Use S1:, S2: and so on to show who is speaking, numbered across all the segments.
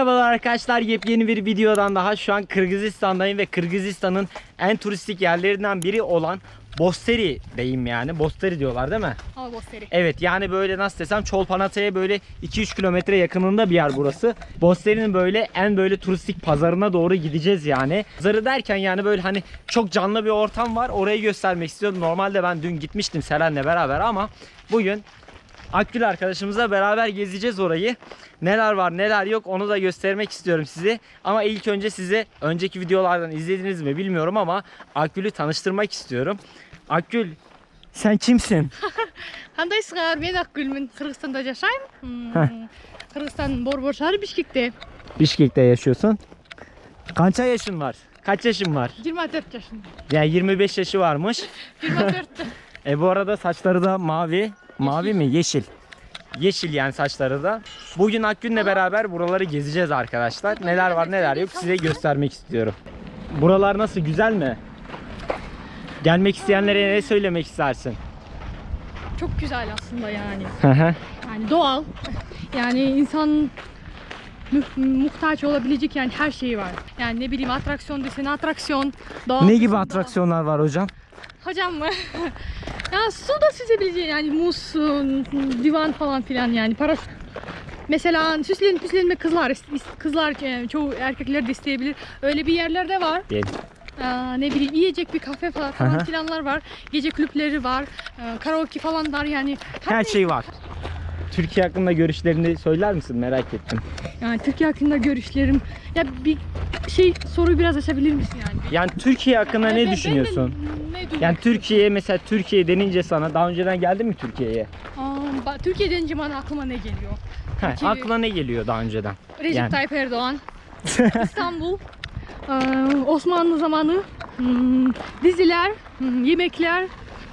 S1: Merhabalar arkadaşlar yepyeni bir videodan daha şu an Kırgızistan'dayım ve Kırgızistan'ın en turistik yerlerinden biri olan Bosteri yani. Bosteri diyorlar değil mi?
S2: Hava gösteri.
S1: Evet yani böyle nasıl desem Çolpanata'ya böyle 2-3 kilometre yakınında bir yer burası. Bosteri'nin böyle en böyle turistik pazarına doğru gideceğiz yani. Pazarı derken yani böyle hani çok canlı bir ortam var. Orayı göstermek istiyorum. Normalde ben dün gitmiştim Selen'le beraber ama bugün Akgül arkadaşımızla beraber gezeceğiz orayı. Neler var neler yok onu da göstermek istiyorum size. Ama ilk önce size önceki videolardan izlediniz mi bilmiyorum ama Akgül'ü tanıştırmak istiyorum. Akgül sen kimsin?
S2: Kandayısınlar ben Akgül. Ben Kırgızistan'da yaşayım.
S1: Hmm.
S2: Kırgızistan Borbor şehri Bişkek'te.
S1: Bişkek'te yaşıyorsun. Kaça yaşın var? Kaç yaşın var?
S2: 24 yaşındayım.
S1: Yani 25 yaşı varmış.
S2: 24.
S1: e bu arada saçları da mavi. Mavi mi? Yeşil. Yeşil yani saçları da. Bugün Akgün'le beraber buraları gezeceğiz arkadaşlar. Neler var neler yok size göstermek istiyorum. Buralar nasıl? Güzel mi? Gelmek isteyenlere ne söylemek istersin?
S2: Çok güzel aslında yani. Yani doğal. Yani insan mu- muhtaç olabilecek yani her şeyi var. Yani ne bileyim atraksiyon desen atraksiyon. Doğal
S1: ne gibi atraksiyonlar var hocam?
S2: Hocam mı? ya su da süzebileceği yani muz, su, divan falan filan yani paraşüt. Mesela süslen, süslenme kızlar, kızlar e, çoğu erkekler de isteyebilir. Öyle bir yerlerde var.
S1: Gel.
S2: Aa, ne bileyim yiyecek bir kafe falan, filanlar var. Gece kulüpleri var. Ee, karaoke falan var yani.
S1: Her şey var. Türkiye hakkında görüşlerini söyler misin? Merak ettim.
S2: Yani Türkiye hakkında görüşlerim. Ya bir şey soruyu biraz açabilir misin yani?
S1: Yani Türkiye hakkında
S2: Ben-
S1: ne
S2: ben-
S1: düşünüyorsun?
S2: ben de ne
S1: Yani? Türkiye mesela Türkiye denince sana daha önceden geldin mi Türkiye'ye?
S2: Aa, ba- Türkiye denince bana aklıma ne geliyor? Türkiye-
S1: aklına ne geliyor daha önceden?
S2: Recep
S1: Yani.
S2: Tayyip Erdoğan, İstanbul, eee, Osmanlı zamanı, hmm, diziler, hmm, yemekler,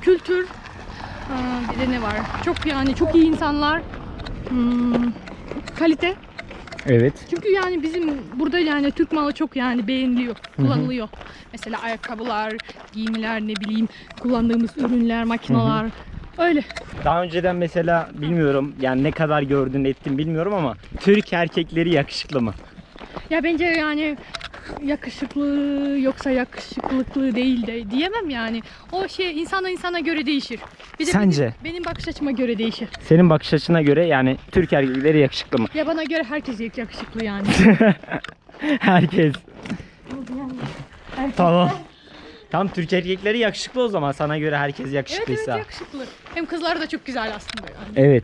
S2: kültür, bir de ne var? Çok yani çok iyi insanlar, hmm, kalite.
S1: Evet.
S2: Çünkü yani bizim burada yani Türk malı çok yani beğeniliyor, kullanılıyor. Mesela ayakkabılar, giyimler ne bileyim kullandığımız ürünler, makineler. Öyle.
S1: Daha önceden mesela bilmiyorum yani ne kadar gördün ettin bilmiyorum ama Türk erkekleri yakışıklı mı?
S2: Ya bence yani yakışıklı yoksa yakışıklıklı değil de diyemem yani. O şey insana insana göre değişir. Bir de
S1: Sence?
S2: Benim, benim bakış açıma göre değişir.
S1: Senin bakış açına göre yani Türk erkekleri yakışıklı mı?
S2: Ya bana göre herkes yakışıklı yani.
S1: Herkes. Tamam. Tam Türk erkekleri yakışıklı o zaman sana göre herkes
S2: Evet evet
S1: yakışıklıysa.
S2: yakışıklı. Hem kızlar da çok güzel aslında yani.
S1: Evet.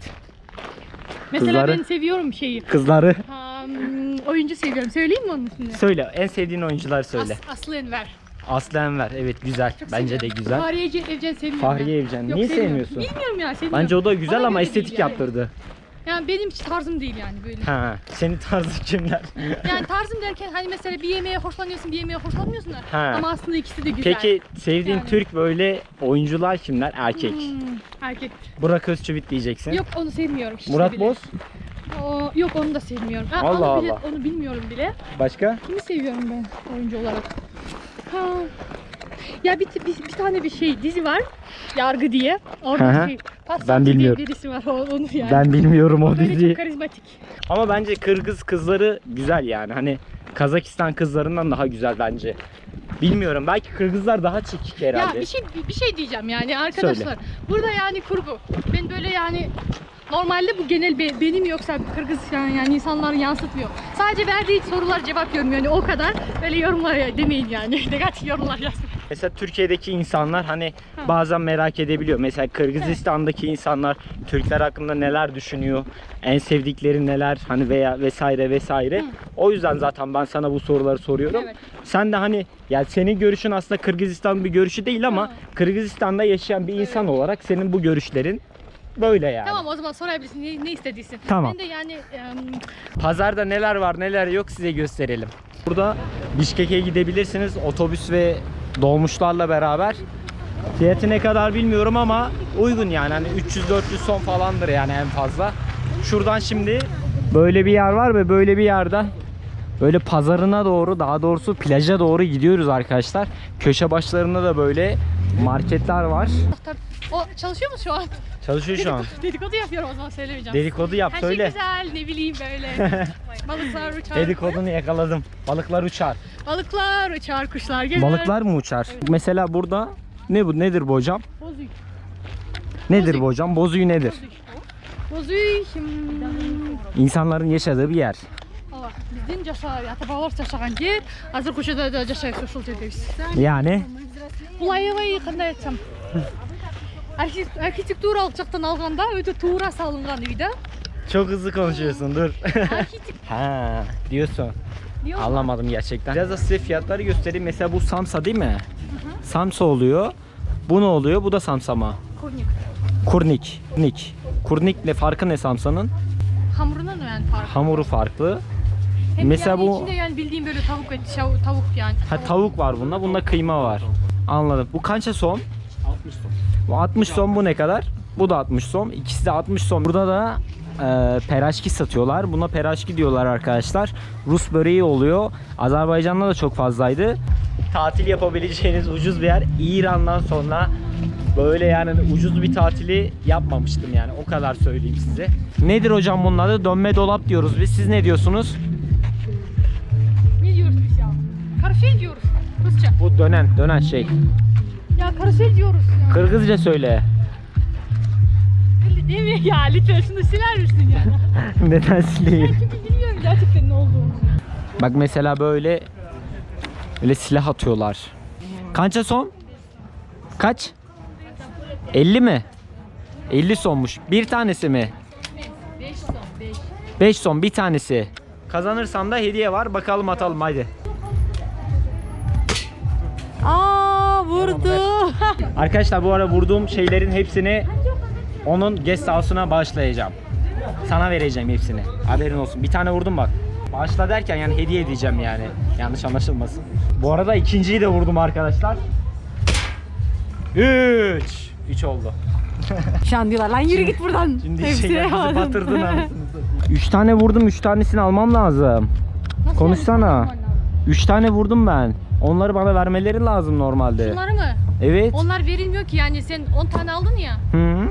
S2: Mesela
S1: Kızları-
S2: ben seviyorum şeyi.
S1: Kızları
S2: Ha, oyuncu seviyorum. Söyleyeyim mi onun ismini?
S1: söyle. En sevdiğin oyuncuları söyle.
S2: As- Aslı Enver.
S1: Aslı Enver. Evet güzel.
S2: Çok
S1: Bence
S2: seviyorum.
S1: de güzel.
S2: Fahriye Ce- Evcen sevmiyorum.
S1: Fahriye. Evcen.
S2: Yok,
S1: Niye
S2: sevmiyorum.
S1: sevmiyorsun?
S2: Bilmiyorum ya sevmiyorum.
S1: Bence o da güzel
S2: Bana
S1: ama estetik
S2: yani.
S1: yaptırdı.
S2: Yani benim tarzım değil yani böyle.
S1: Ha, senin tarzı kimler?
S2: Yani tarzım derken hani mesela bir yemeğe hoşlanıyorsun, bir yemeğe hoşlanmıyorsun da.
S1: Ha.
S2: Ama aslında ikisi de güzel.
S1: Peki sevdiğin
S2: Yani.
S1: Türk böyle oyuncular kimler? Erkek.
S2: Hmm, erkek.
S1: Burak Özçivit diyeceksin.
S2: Yok onu sevmiyorum. hiç
S1: Murat. Boz.
S2: O, yok onu da sevmiyorum. Ha,
S1: Allah
S2: onu, bile,
S1: Allah.
S2: onu bilmiyorum bile.
S1: Başka?
S2: Kimi seviyorum ben oyuncu olarak? Ha. Ya bir, bir, bir tane bir şey dizi var. Yargı diye. Orada
S1: Hı hı.
S2: bir şey.
S1: Ben
S2: diye
S1: bilmiyorum.
S2: birisi var o- onu yani.
S1: Ben bilmiyorum o
S2: Böyle
S1: diziyi.
S2: çok karizmatik.
S1: Ama bence Kırgız kızları güzel yani. Hani Kazakistan kızlarından daha güzel bence. Bilmiyorum. Belki Kırgızlar daha çekik herhalde.
S2: Ya bir şey bir şey diyeceğim yani arkadaşlar. Burada yani kurgu. Ben böyle yani normalde bu genel be- benim yoksa Kırgız yani, yani insanlar yansıtmıyor. Sadece verdiği sorular cevap yorum yani o kadar. Böyle yorumlar demeyin yani. Negatif yorumlar yazın.
S1: Mesela Türkiye'deki insanlar hani
S2: Ha.
S1: bazen merak edebiliyor. Mesela Kırgızistan'daki insanlar Türkler hakkında neler düşünüyor? En sevdikleri neler hani veya vesaire vesaire.
S2: Hı.
S1: O yüzden zaten ben sana bu soruları soruyorum.
S2: Evet.
S1: Sen de hani yani senin görüşün aslında Kırgızistan bir görüşü değil ama
S2: Ha.
S1: Kırgızistan'da yaşayan bir insan olarak senin bu görüşlerin böyle yani.
S2: Tamam o zaman sorabilirsin ne, ne istediysin.
S1: Tamam.
S2: Ben de yani em,
S1: Pazarda neler var neler yok size gösterelim. Burada Bişkek'e gidebilirsiniz otobüs ve dolmuşlarla beraber. Fiyatı ne kadar bilmiyorum ama uygun yani hani 300-400 son falandır yani en fazla. Şuradan şimdi böyle bir yer var ve böyle bir yerden böyle pazarına doğru daha doğrusu plaja doğru gidiyoruz arkadaşlar. Köşe başlarında da böyle marketler var.
S2: O çalışıyor mu şu an?
S1: Çalışıyor şu an.
S2: Dedikodu yapıyorum o zaman söylemeyeceğim.
S1: Dedikodu yap
S2: Her şey
S1: söyle.
S2: güzel ne bileyim böyle. Balıklar uçar.
S1: Dedikodunu yakaladım. Balıklar uçar.
S2: Balıklar uçar kuşlar gezer.
S1: Balıklar mı uçar? Mesela burada ne bu nedir bu hocam?
S2: Bozuy.
S1: Nedir
S2: Bozuy.
S1: bu hocam? Bozuyu nedir?
S2: Bozuy. Hmm.
S1: İnsanların yaşadığı bir yer
S2: Allah, Біздің жаса ата бабалар жашаған жер қазір көшеде де жашаймыз ошол жердебиз
S1: Yani
S2: бул аябай кандай айтсам архи- архитектуралык жактан алганда өтө туура салынган үй да
S1: çok hızlı konuşuyorsun dur. ha diyorsun. Anlamadım gerçekten. Biraz da size fiyatları göstereyim. Mesela bu Samsa değil mi? Samsa oluyor. Bu ne oluyor? Bu da Samsa mı?
S2: Kurnik.
S1: Kurnik. Kurnik. Kurnikle farkı ne Samsa'nın?
S2: Hamurundan yani farkı.
S1: Hamuru farklı.
S2: Hem
S1: Mesela
S2: yani
S1: bu-
S2: içinde yani bildiğim böyle tavuk eti, şav- tavuk yani.
S1: Ha tavuk var bunda. Bunda kıyma var. Anladım. Bu kaça son?
S3: 60 ton.
S1: Bu 60 son bu ne kadar? Bu da 60 son. İkisi de 60 son. Burada da e, peraşki satıyorlar. Buna peraşki diyorlar arkadaşlar. Rus böreği oluyor. Azerbaycan'da da çok fazlaydı. Tatil yapabileceğiniz ucuz bir yer. İran'dan sonra böyle yani ucuz bir tatili yapmamıştım yani. O kadar söyleyeyim size. Nedir hocam bunun adı? Dönme dolap diyoruz biz. Siz ne diyorsunuz? Bu dönen, dönen şey.
S2: Ya karusel diyoruz ya.
S1: Kırgızca söyle.
S2: Öyle değil mi ya? Lütfen şunu siler misin ya?
S1: Neden sileyim?
S2: Çünkü bilmiyorum gerçekten ne olduğunu.
S1: Bak mesela böyle böyle silah atıyorlar. Kança son? Kaç? 50 mi? 50 sonmuş. Bir tanesi mi?
S2: 5 son 5.
S1: 5 son bir tanesi. Kazanırsam da hediye var. Bakalım atalım haydi.
S2: Vurdu.
S1: Arkadaşlar bu ara vurduğum şeylerin hepsini onun guest house'una bağışlayacağım. Sana vereceğim hepsini. Haberin olsun. Bir tane vurdum bak. Bağışla derken yani hediye edeceğim yani. Yanlış anlaşılmasın. Bu arada ikinciyi de vurdum arkadaşlar. 3 3 oldu.
S2: Şu an diyorlar lan yürü git buradan.
S1: Şimdi
S2: Hepsine
S1: şey bizi
S2: aldım.
S1: batırdın anasını 3 tane vurdum 3 tanesini almam lazım.
S2: Nasıl
S1: Konuşsana. 3 tane vurdum ben. Onları bana vermeleri lazım normalde.
S2: Bunları mı?
S1: Evet.
S2: Onlar verilmiyor ki yani sen 10 tane aldın ya.
S1: Hı -hı.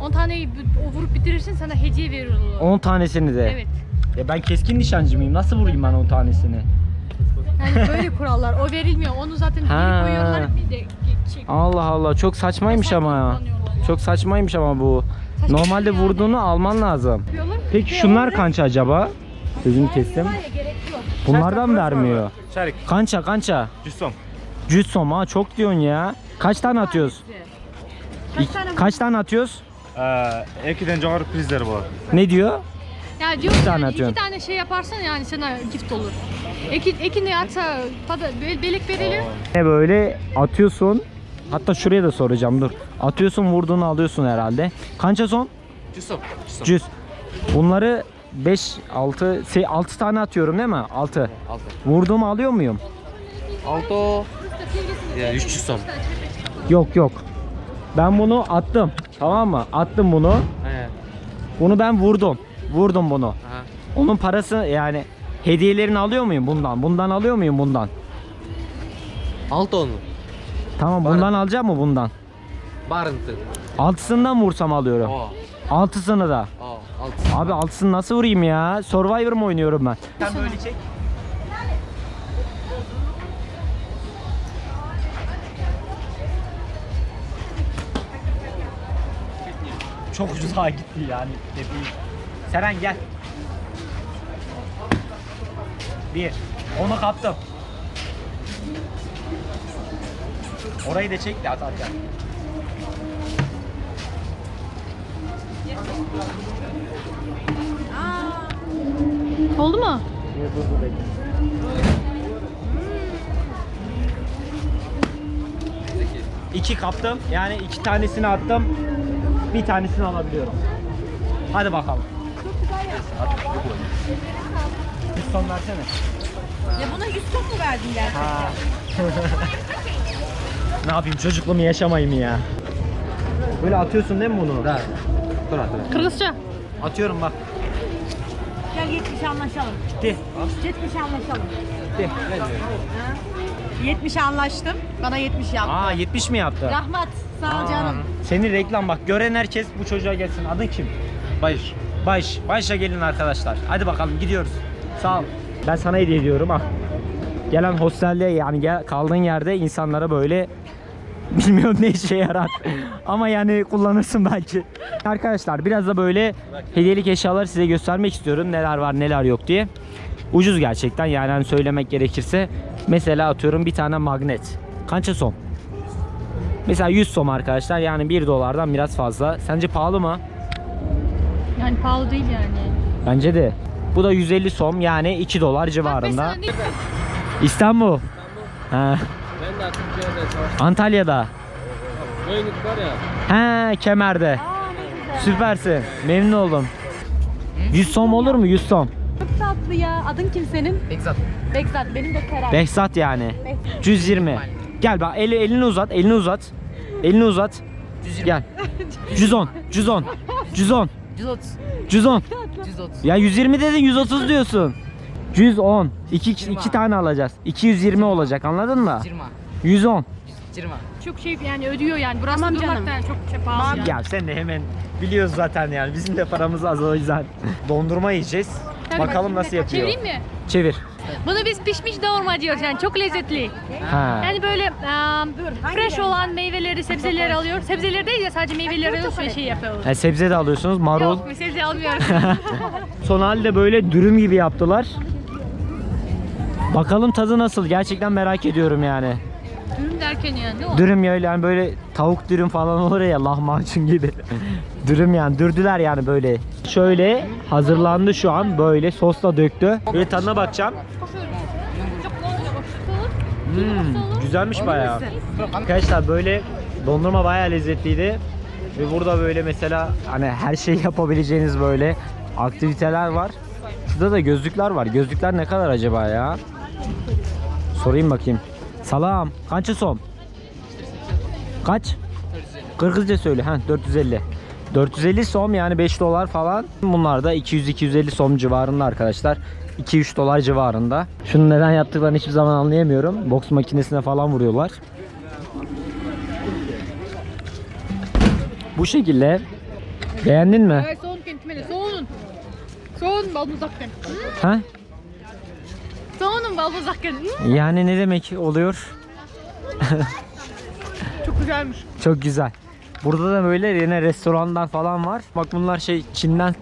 S2: 10 taneyi b- vurup bitirirsin sana hediye veriyorlar.
S1: 10 tanesini de.
S2: Evet.
S1: Ya ben keskin nişancı mıyım? Nasıl vurayım ben 10 tanesini?
S2: Yani böyle kurallar. O verilmiyor. Onu zaten
S1: Ha.
S2: biri koyuyorlar bir de şey.
S1: Allah Allah çok saçmaymış ama ya. Çok saçmaymış ama bu.
S2: Saçma
S1: Normalde
S2: yani.
S1: vurduğunu alman lazım.
S2: Yapıyorlar.
S1: Peki
S2: Ve
S1: şunlar
S2: orada-
S1: kança acaba? Sözümü kestim.
S2: Var ya, gerek yok.
S1: Bunlardan vermiyor.
S3: Çelik.
S1: Kança kança?
S3: Cüssom.
S1: Cüssom ha çok diyorsun ya. Kaç tane atıyoruz?
S2: Kaç tane,
S1: Kaç tane atıyoruz?
S3: Ee, ekiden cağır prizleri var.
S1: Ne diyor?
S2: Ya diyor ki
S1: tane
S2: iki tane şey yaparsan yani sana gift olur. Ekin, ekini atsa pada, be- belik verilir.
S1: Böyle atıyorsun. Hatta şuraya da soracağım dur. Atıyorsun vurduğunu alıyorsun herhalde. Kança son?
S3: Cüssom. Cüssom.
S1: Cüz. Bunları 5, 6, 6 tane atıyorum değil mi? 6.
S3: Altı.
S1: Vurduğumu alıyor muyum?
S3: Altı. Ya 300 son.
S1: Yok yok. Ben bunu attım. Tamam mı? Attım bunu.
S3: He.
S1: Bunu ben vurdum. Vurdum bunu.
S3: Aha.
S1: Onun parası yani hediyelerini alıyor muyum bundan? Bundan alıyor muyum bundan?
S3: Altı onu.
S1: Tamam bundan alacağım mı bundan?
S3: Barıntı.
S1: Altısından vursam alıyorum. Oo. Da.
S3: Altısını.
S1: Abi altısını nasıl vurayım ya? Survivor mı oynuyorum ben? Sen böyle çek. Çok ucuza gitti yani dediğim. Seren gel. Bir. Onu kaptım. Orayı da çek de at at.
S2: Oldu mu?
S1: İki kaptım. Yani iki tanesini attım. Bir tanesini alabiliyorum. Hadi bakalım. Bir son versene.
S4: Ya buna 100 çok mu verdin gerçekten?
S1: ne yapayım çocukluğumu yaşamayayım ya. Böyle atıyorsun değil mi bunu?
S3: Evet. Dur at.
S2: Kırgızca.
S1: Atıyorum bak.
S4: Gel 70 anlaşalım.
S1: Gitti.
S4: 70 anlaşalım.
S1: Gitti.
S4: 70 anlaştım. Bana 70 yaptı.
S1: Aa 70 mi yaptı?
S4: Rahmat. Sağ ol
S1: Aa,
S4: canım.
S1: Senin reklam bak. Gören herkes bu çocuğa gelsin. Adın kim?
S3: Bayır.
S1: Baş. Başla gelin arkadaşlar. Hadi bakalım gidiyoruz. Sağ ol. Ben sana hediye ediyorum ha. Gelen hostelde yani gel, kaldığın yerde insanlara böyle bilmiyorum ne işe yarar ama yani kullanırsın belki. Arkadaşlar biraz da böyle hediyelik eşyaları size göstermek istiyorum. Neler var neler yok diye. Ucuz gerçekten yani hani söylemek gerekirse. Mesela atıyorum bir tane magnet. Kança som? Mesela 100 som arkadaşlar yani 1 dolardan biraz fazla. Sence pahalı mı?
S2: Yani pahalı değil yani.
S1: Bence de. Bu da 150 som yani 2 dolar civarında.
S2: ne-
S1: İstanbul. Ha,
S3: Ben de Türkiye'de çalıştım.
S1: Antalya'da.
S3: Boyunluk var ya.
S1: He, Kemer'de.
S4: Aa ne güzel.
S1: Süpersin. Memnun oldum. 100 som olur mu? 100 som.
S4: Çok tatlı ya. Adın kim senin?
S3: Exat.
S4: Bekzat. Benim de Kerem.
S1: Behzat yani. 120. Gel bak eli, elini uzat. Elini uzat. Elini uzat. Gel. 110. 110. 110.
S3: 130.
S1: 110.
S3: 130.
S1: Ya 120 dedin 130 diyorsun. 110. 2 iki tane alacağız. 220 olacak anladın mı?
S3: 20.
S1: 110.
S3: 20.
S2: çok şey yani ödüyor yani. Burası
S4: Tamam
S2: durmak çok şey pahalı yani.
S1: Ya sen de hemen biliyoruz zaten yani. Bizim de paramız az o yüzden. Dondurma yiyeceğiz.
S2: Tabii.
S1: Bakalım nasıl yapıyor.
S2: Çevireyim mi?
S1: Çevir.
S2: Bunu biz pişmiş doğurma diyoruz yani çok lezzetli.
S1: Ha.
S2: Yani böyle um, fresh olan meyveleri, sebzeleri alıyor. Sebzeleri değil de sadece meyveleri alıyoruz ve şey yapıyoruz.
S1: Ha, sebze de alıyorsunuz. Marul.
S2: Yok sebze almıyoruz.
S1: Son halde böyle dürüm gibi yaptılar. Bakalım tadı nasıl? Gerçekten merak ediyorum yani.
S2: Dürüm derken yani ne o?
S1: Dürüm ya yani böyle tavuk dürüm falan olur ya lahmacun gibi. dürüm yani dürdüler yani böyle. Şöyle hazırlandı şu an böyle sosla döktü. Böyle tadına bakacağım. Hmm, güzelmiş bayağı. Arkadaşlar böyle dondurma bayağı lezzetliydi. Ve burada böyle mesela hani her şeyi yapabileceğiniz böyle aktiviteler var. Şurada da gözlükler var. Gözlükler ne kadar acaba ya? Sorayım bakayım. Salam. Kaç som? Kaç? Kırgızca söyle. Ha 450. 450 som yani 5 dolar falan. Bunlar da 200-250 som civarında arkadaşlar. 2-3 dolar civarında. Şunu neden yaptıklarını hiçbir zaman anlayamıyorum. Boks makinesine falan vuruyorlar. Bu şekilde. Beğendin mi? Ha?
S2: Soğunun balmuzakken.
S1: Yani ne demek oluyor?
S2: Çok güzelmiş.
S1: Çok güzel. Burada da böyle yine restoranlar falan var. Bak bunlar şey Çin'den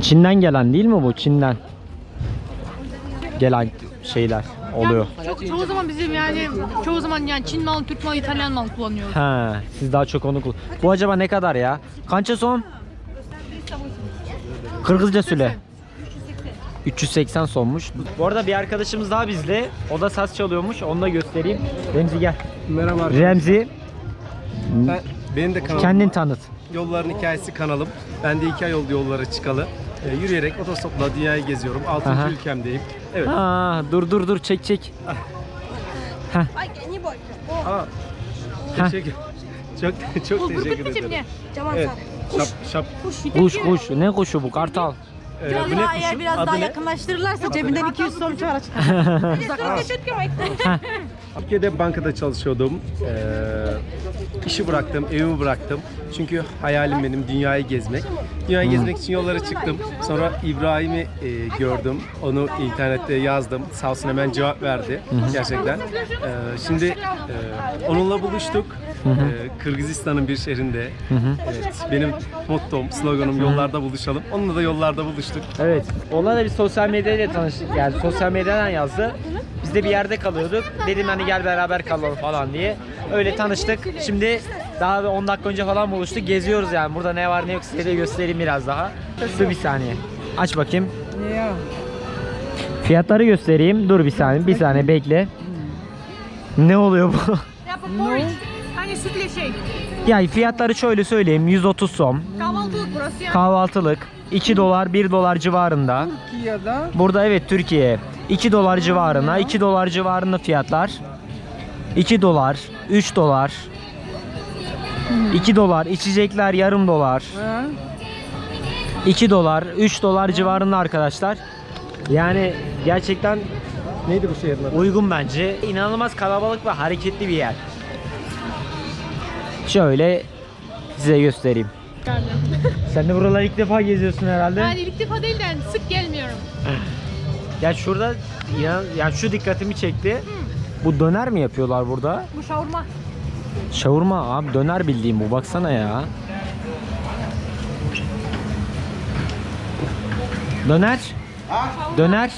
S1: Çin'den gelen değil mi bu? Çin'den gelen şeyler oluyor.
S2: Çok, çoğu zaman bizim yani çoğu zaman yani Çin malı, Türk malı, İtalyan malı kullanıyoruz.
S1: Ha, siz daha çok onu kullan. Bu acaba ne kadar ya? Kança son? Kırgızca söyle. 380 sonmuş. Bu arada bir arkadaşımız daha bizde. O da saz çalıyormuş. Onu da göstereyim. Remzi gel.
S5: Merhaba arkadaşlar.
S1: Remzi
S5: Ben, benim de kanalım
S1: kendin
S5: var.
S1: tanıt.
S5: Yolların Hikayesi kanalım. Ben de iki ay oldu yollara çıkalı. Ee, yürüyerek otostopla dünyayı geziyorum. Altıncı
S1: Aha.
S5: ülkemdeyim. Evet.
S1: Ha, dur dur dur çek çek.
S5: Aa,
S1: Heh.
S5: teşekkür. Çok çok teşekkür ederim. Evet. Şap şap.
S1: Kuş kuş. Ne kuşu bu? Kartal.
S5: Ee, bu ne
S4: Eğer
S5: kuşum?
S4: biraz daha
S5: ne?
S4: yakınlaştırırlarsa cebinden 200 soru çıkar.
S5: Türkiye'de bankada çalışıyordum. Ee, işi bıraktım, evimi bıraktım. Çünkü hayalim benim dünyayı gezmek. Dünyayı gezmek için yollara çıktım. Sonra İbrahim'i e, gördüm. Onu internette yazdım. Sağ olsun hemen cevap verdi. Gerçekten. Ee, şimdi e, onunla buluştuk. Ee, Kırgızistan'ın bir şehrinde. Evet, benim mottom, sloganım yollarda buluşalım. Onunla da yollarda buluştuk.
S1: Evet. Onunla da bir sosyal medyayla tanıştık. Yani sosyal medyadan yazdı. Biz de bir yerde kalıyorduk. Dedim hani gel beraber kalalım falan diye. Öyle tanıştık. Şimdi daha bir 10 dakika önce falan buluştuk. Geziyoruz yani. Burada ne var ne yok size de göstereyim biraz daha. Dur bir saniye. Aç bakayım. Fiyatları göstereyim. Dur bir saniye. Bir saniye bekle. Ne oluyor bu?
S2: Hani sütle şey.
S1: ya fiyatları şöyle söyleyeyim. 130 som.
S2: Kahvaltılık burası ya.
S1: Kahvaltılık 2 dolar 1 dolar civarında. Burada evet Türkiye 2 dolar civarına 2 dolar civarında fiyatlar. 2 dolar 3 dolar 2 dolar içecekler yarım dolar 2 dolar, 3 dolar civarında arkadaşlar. Yani gerçekten
S5: Neydi bu şehrin adı?
S1: uygun bence. İnanılmaz kalabalık ve hareketli bir yer. Şöyle size göstereyim. Sen de buraları ilk defa geziyorsun herhalde.
S2: Yani ilk defa değil de yani sık gelmiyorum.
S1: Ya şurada ya, ya şu dikkatimi çekti. Bu döner mi yapıyorlar burada?
S2: Bu şavurma.
S1: Şavurma abi döner bildiğim bu baksana ya. Döner. Döner.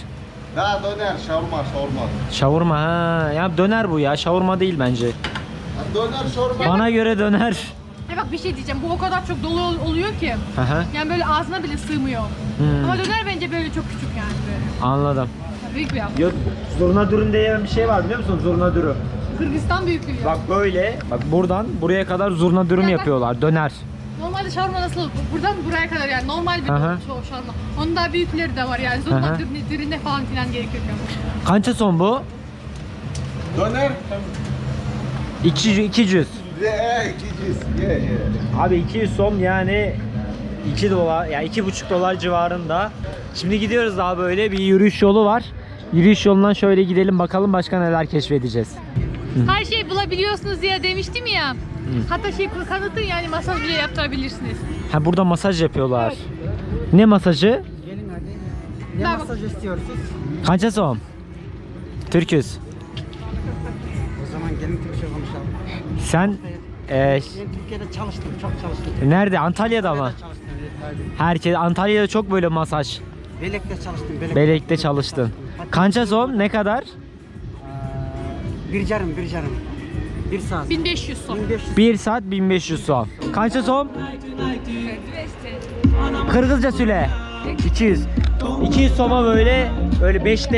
S6: Ha döner, şavurma, şavurma.
S1: Şavurma ha. Ya döner bu ya. Şavurma değil bence.
S6: Döner, şavurma.
S1: Bana göre döner.
S2: Ya bak bir şey diyeceğim. Bu o kadar çok dolu ol- oluyor ki.
S1: Aha.
S2: Yani böyle ağzına bile sığmıyor.
S1: Hmm,
S2: Ama döner bence böyle çok küçük yani böyle.
S1: anladım.
S2: Büyük bir yapı.
S1: Yok zurna dürüm diye bir şey var biliyor musun? Zurna dürüm.
S2: Kırgızistan büyüklüğü. ya.
S1: Bak böyle. Bak buradan buraya kadar zurna dürüm
S2: Ya bak-
S1: yapıyorlar. Döner.
S2: Normalde şavurma nasıl olur? Buradan buraya kadar yani normal bir
S1: Aha.
S2: şo- şavurma. Onun daha büyükleri de var yani.
S1: Aha.
S2: Zurna dürüne, dürüne falan filan gerekiyor.
S1: Kança son bu?
S6: Döner.
S1: 200 200.
S6: Ye, gideceğiz. Ye, ye.
S1: Abi 200 som yani 2 dolar yani 2,5 dolar civarında. Şimdi gidiyoruz daha böyle bir yürüyüş yolu var. Yürüyüş yolundan şöyle gidelim bakalım başka neler keşfedeceğiz.
S2: Her şeyi bulabiliyorsunuz diye demiştim ya. Hatta şey kanıtın yani masaj bile yaptırabilirsiniz.
S1: Ha burada masaj yapıyorlar. Ne masajı?
S2: Ne masaj
S1: Kança som? Türküz.
S7: O zaman gelin Türkçe.
S1: Sen e,
S7: Ben Türkiye'de çalıştım, çok çalıştım.
S1: nerede? Antalya'da mı?
S7: Çalıştım, evet, tabii.
S1: Herkes Antalya'da çok böyle masaj.
S7: Belek'te çalıştım. Belek.
S1: Belek'te çalıştın. Kança som ne kadar?
S7: Bir carım, bir carım. Bir saat.
S2: 1500 son.
S7: 1500.
S1: 1 saat 1500 som. Kança som? Kırgızca süle. 200. 200 soma böyle böyle 5D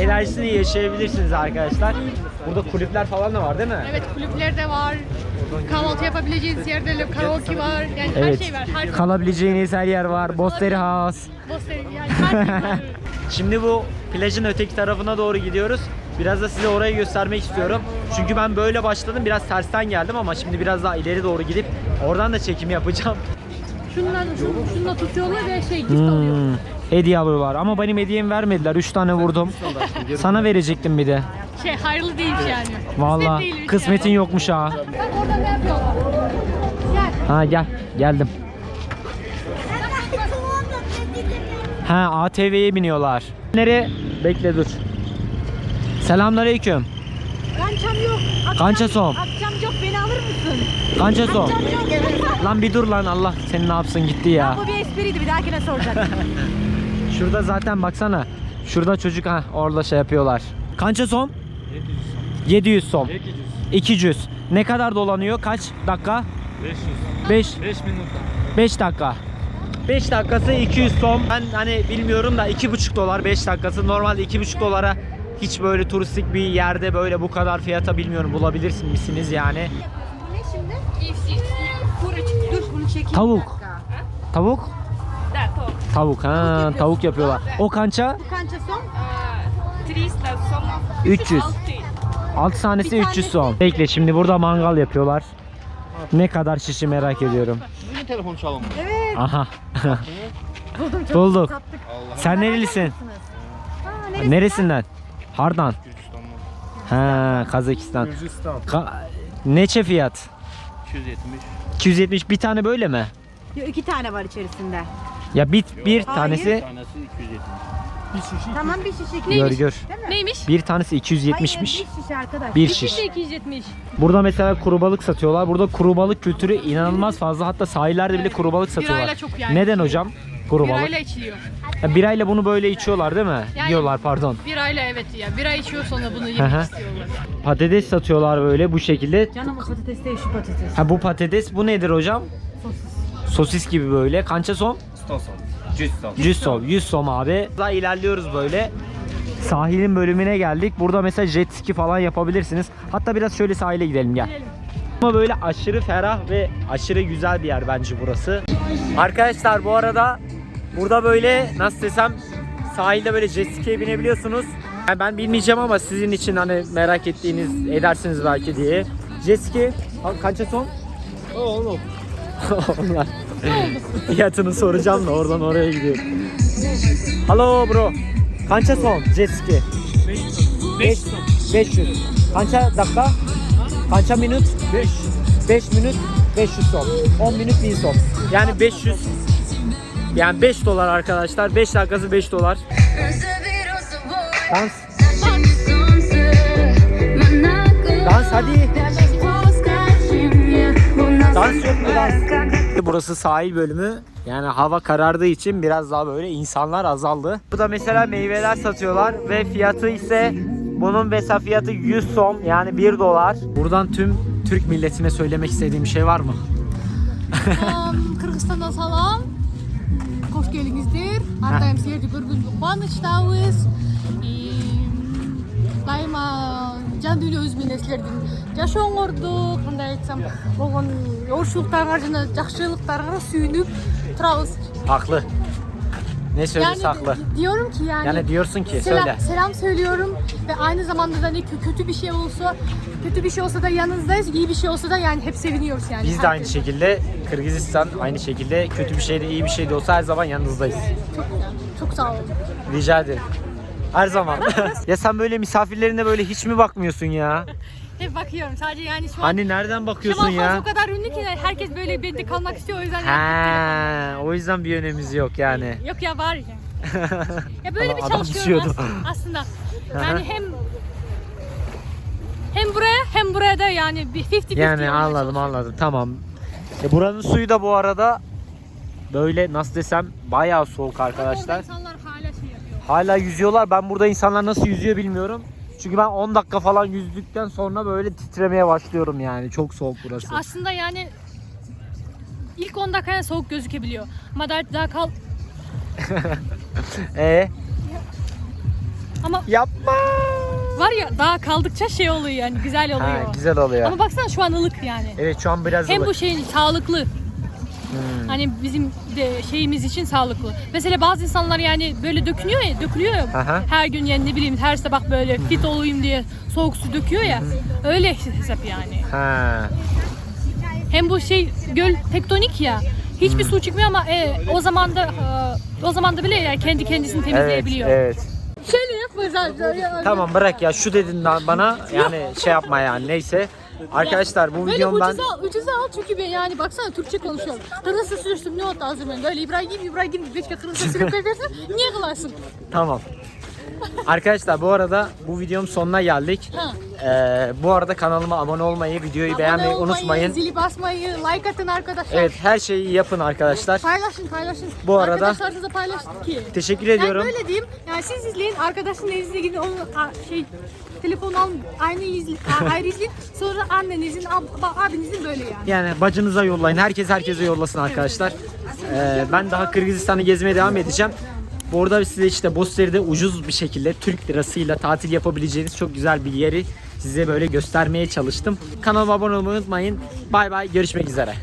S1: enerjisini yaşayabilirsiniz arkadaşlar. Burada kulüpler falan da var değil mi?
S2: Evet kulüpler de var. Kahvaltı yapabileceğiniz yerde karaoke var. Yani her şey var. Her
S1: Kalabileceğiniz her yer var. Bosteri House.
S2: Boster, yani her şey var.
S1: Şimdi bu plajın öteki tarafına doğru gidiyoruz. Biraz da size orayı göstermek istiyorum. Çünkü ben böyle başladım. Biraz tersten geldim ama şimdi biraz daha ileri doğru gidip oradan da çekim yapacağım.
S2: Şundan, şun, şununla tutuyorlar ve şey gift.
S1: Hmm, hediye alıyorlar ama benim hediyemi vermediler. 3 tane vurdum. Sana verecektim bir de.
S2: Şey hayırlı değilmiş yani.
S1: Valla
S2: değilmiş
S1: kısmetin
S2: yani.
S1: yokmuş ha.
S2: Bak orada ne yapıyorlar? Gel.
S1: Ha gel. Geldim. Ha ATV'ye biniyorlar. Nereye? Bekle dur. Selamünaleyküm.
S4: Kancam yok.
S1: Kança som.
S4: Akşam yok beni alır mısın?
S1: Kança som.
S4: Akşam yok.
S1: Lan bir dur lan Allah seni ne yapsın gitti ya.
S4: Bu bir espriydi bir dahakine soracak.
S1: Şurada zaten baksana. Şurada çocuk ha orada şey yapıyorlar. Kança som? 700 som. 200. Ne kadar dolanıyor? Kaç dakika? 500. 5
S3: 5 minuta.
S1: 5 dakika. 5 dakikası 200 som. Ben hani bilmiyorum da 2,5 dolar 5 dakikası. Normalde 2,5 dolara hiç böyle turistik bir yerde böyle bu kadar fiyata bilmiyorum bulabilirsin misiniz yani.
S4: Dur bunu çekeyim.
S1: Tavuk. Tavuk? Tavuk ha tavuk yapıyorlar. O kança
S4: Kança son.
S1: 300. 6 tanesi 300 son. Bekle şimdi burada mangal yapıyorlar. Ne kadar şişi merak ediyorum.
S6: Sizin telefon çalınmış.
S4: Evet.
S1: Aha.
S4: Buldum
S1: Bulduk. Sen nerelisin?
S4: Ha, neresi?
S1: Neresinden? Hardan. Ha, Kazakistan.
S5: Gürcistan.
S1: Ka- Neçe fiyat?
S3: 270.
S1: 270 bir tane böyle mi?
S4: Yok, iki tane var içerisinde.
S1: Ya bir bir
S4: Hayır.
S1: tanesi
S3: Tanesi 270.
S4: Tamam bir şişe.
S1: gör gör.
S2: Neymiş?
S1: Bir tanesi 270'miş.
S4: Hayır bir şişe arkadaş.
S1: Bir şiş.
S2: de 270.
S1: Burada mesela kuru balık satıyorlar. Burada kuru balık kültürü inanılmaz fazla. Hatta sahillerde bile kuru balık satıyorlar.
S2: Birayla çok yani.
S1: Neden hocam? Kuru balık.
S2: Birayla içiliyor.
S1: Ya birayla bunu böyle içiyorlar değil mi?
S2: Yani-
S1: Yiyorlar pardon.
S2: Birayla evet ya. Bira içiyor sonra bunu yemek istiyorlar.
S1: Patates satıyorlar böyle bu şekilde.
S4: Canım o patates değil şu patates.
S1: Ha bu patates bu nedir hocam? Sosis gibi böyle. Kança som?
S3: 100 som. 100 som.
S1: 100 som. 100 som abi. Daha ilerliyoruz böyle. Sahilin bölümüne geldik. Burada mesela jet ski falan yapabilirsiniz. Hatta biraz şöyle sahile gidelim gel. Ama böyle aşırı ferah ve aşırı güzel bir yer bence burası. Arkadaşlar bu arada burada böyle nasıl desem sahilde böyle jet ski'ye binebiliyorsunuz. Yani ben bilmeyeceğim ama sizin için hani merak ettiğiniz edersiniz belki diye. Jet ski kaça son? Onlar. Fiyatını soracağım da oradan oraya gidiyorum. Hello bro. Kança son jet ski? 500. 500. Kança dakika? Kança minut? 5. 5 minut 500 son. 10 minut 1000 son. Yani 500 yani 5 dolar arkadaşlar. 5 dakikası 5 dolar. Dans. Dans hadi. Dans yok mu dans? Burası sahil bölümü. Yani hava karardığı için biraz daha böyle insanlar azaldı. Burada mesela meyveler satıyorlar ve fiyatı ise bunun mesela fiyatı 100 som yani 1 dolar. Buradan tüm Türk milletine söylemek istediğim bir şey var mı?
S2: Em, Kırgızistan'dan salam. Hoş geldinizler. Әрдайым сіздерді көргенге қуаныштамыз. И дайыма жан дүние өзімен сілердің жашооңорду кандай айтсам болгон оорчулуктарыңар жана жакшылыктарыңарга сүйүнүп турабыз.
S1: Haklı. ne söylüyorsa
S2: Yani
S1: haklı.
S2: diyorum ki yani,
S1: Yani diyorsun ki
S2: selam,
S1: söyle.
S2: selam söylüyorum ve aynı zamanda da ne kö- kötü bir şey olsa kötü bir şey olsa da yanınızdayız, iyi bir şey olsa da yani hep seviniyoruz yani.
S1: Biz de aynı
S2: herkes.
S1: şekilde Kırgızistan aynı şekilde kötü bir şey de iyi bir şey de olsa her zaman yanınızdayız.
S2: Çok güzel. Çok sağ olun.
S1: Rica ederim. Her zaman. ya sen böyle misafirlerine böyle hiç mi bakmıyorsun ya?
S2: Hep bakıyorum. Sadece yani şu an
S1: Hani nereden bakıyorsun
S2: Faz
S1: ya?
S2: o kadar ünlü ki herkes böyle bende kalmak istiyor o yüzden.
S1: He, o yüzden bir önemiz yok yani.
S2: Yok ya var ya. Ya böyle bir
S1: Adam
S2: çalışıyorum
S1: düşüyordu.
S2: as- aslında. Yani hem hem buraya hem buraya da yani bir 50-50
S1: Yani
S2: olmaya
S1: anladım
S2: çalışıyorum.
S1: anladım tamam. E buranın suyu da bu arada böyle nasıl desem bayağı soğuk
S2: Ama
S1: arkadaşlar.
S2: insanlar hala şey yapıyor.
S1: Hala yüzüyorlar. Ben burada insanlar nasıl yüzüyor bilmiyorum. Çünkü ben 10 dakika falan yüzdükten sonra böyle titremeye başlıyorum yani. Çok soğuk burası.
S2: Aslında yani ilk 10 dakikaya soğuk gözükebiliyor. Ama daha, kal
S1: E
S2: ama
S1: yapma.
S2: var ya daha kaldıkça şey oluyor yani güzel oluyor.
S1: Ha, güzel oluyor.
S2: Ama baksana şu an ılık yani.
S1: Evet şu an biraz
S2: Hem bu
S1: ılık.
S2: şey sağlıklı.
S1: Hmm.
S2: Hani bizim de şeyimiz için sağlıklı. Mesela bazı insanlar yani böyle dökünüyor ya, dökülüyor ya.
S1: Aha.
S2: Her gün yani ne bileyim her sabah böyle fit olayım diye soğuk su döküyor ya. Öyle hesap yani.
S1: Ha.
S2: Hem bu şey göl tektonik ya. Hiçbir su çıkmıyor ama e, o zaman da e, o zaman da bile yani kendi kendisini
S1: Evet,
S2: temizleyebiliyor.
S1: evet.
S2: Şöyle yapma zaten.
S1: Tamam bırak ya şu dedin bana yani şey yapma yani neyse. Arkadaşlar bu
S2: Böyle
S1: videomdan
S2: ucuza al, ucuza al çünkü ben yani baksana Türkçe konuşuyorum. Kırmızı sürürsün ne oldu az önce? Böyle İbrahim İbrahim beşke kırmızı sürüp koyarsın. Niye kılarsın?
S1: tamam. Arkadaşlar bu arada bu videonun sonuna geldik.
S2: Ha.
S1: Ee, bu arada kanalıma abone olmayı, videoyu beğenmeyi
S2: Abone olmayı,
S1: unutmayın.
S2: Zili basmayı, like atın arkadaşlar.
S1: Evet her şeyi yapın arkadaşlar.
S2: Paylaşın paylaşın.
S1: Bu arada-
S2: Arkadaşlarınıza paylaşın ki.
S1: Teşekkür ediyorum.
S2: böyle diyeyim. Yani siz izleyin, arkadaşın elinizle gidin onu a- şey telefon alın, aynı a- ayrı izleyin. Sonra annenizin, ab- abinizin böyle yani.
S1: Yani bacınıza yollayın. Herkes herkese yollasın arkadaşlar. Ee, ben daha Kırgızistan'ı gezmeye devam edeceğim. Bu arada size işte Bosteri'de ucuz bir şekilde Türk lirasıyla tatil yapabileceğiniz çok güzel bir yeri size böyle göstermeye çalıştım. Kanalıma abone olmayı unutmayın. Bay bay görüşmek üzere.